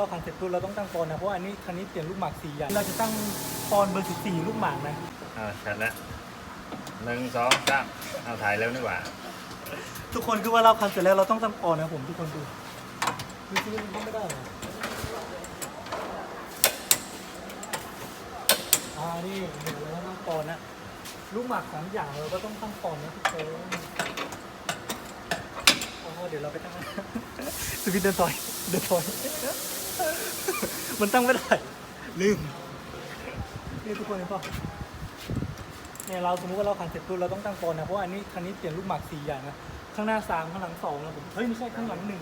เราขันเสร็จปุ๊บเราต้องตั้งปอนนะเพราะว่าอันนี้คันนี้เปลี่ยนลูกหมากสีใหญ่เราจะตั้งปอนเบอร์สิบสี่ลูกหมากนะอ่าชัดแล้วหนึ่งสองสามเอาถ่ายเร็วดีกว่า ทุกคนคือว่าเราคันเสร็จแล้วเราต้องตั้งปอนนะผมทุกคนดูดูซิมันตั้งไม่ได้เหรออ่านี่เห็นแล้วตั้งปอนนะลูกหมากสามอย่างเราก็ต้องตั้งปอนนะทุกคนโอ้โหเดี๋ยวเราไปตั้งสวิตช์เดินถอยเดินถอย มันตั้งไม่ได้ ลืม นี่ทุกคนเห็นปะเนี่ยเราสมมติว่าเราขันเสร็จปุ๊บเราต้องตั้งปอนนะ เพราะอันนี้คันนี้เปลี่ยนลูกหมากสี่อย่างนะ ข้างหน้าสามข้างหลังสองนะผม เฮ้ยไม่ใช่ข้างหลังหนึ่ง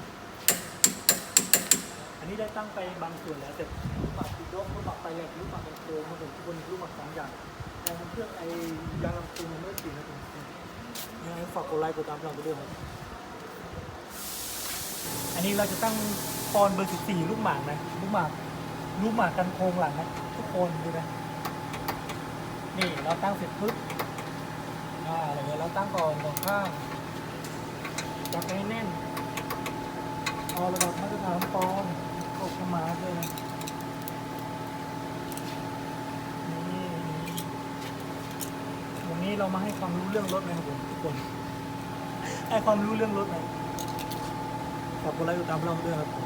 อันนี้ได้ตั้งไปบางส่วนแล้วแต่ลูกหมากสีดกลูกหมากไปแหลกลูกหมากเป็นโครงนะผมทุกคนลูกหมากสองอย่างแต่เครื่องไอ้ยางลำโพงมันไม่ได้สีนะผมยังไงฝากกดไลค์กดตามเราไปด้วยครับอันนี้เราจะตั้งปอนเบอร์สิบสี่ลูกหมากนะลูกหมาก ลูหมากกันโครงหลังนะทุกคนดูนะนี่เราตั้งเสร็จปุ๊บอ่าเดี๋ยวเราตั้งก่อนสองข้างจับให้แน่นเอาระดับมาตรฐานปอนกดเข้ามาด้วยนะนี่วันนี้เรามาให้ความรู้เรื่องรถนะครับผมทุกคนให้ความรู้เรื่องรถหน่อยขอบคุณไลค์ติดตามเราด้วยครับผม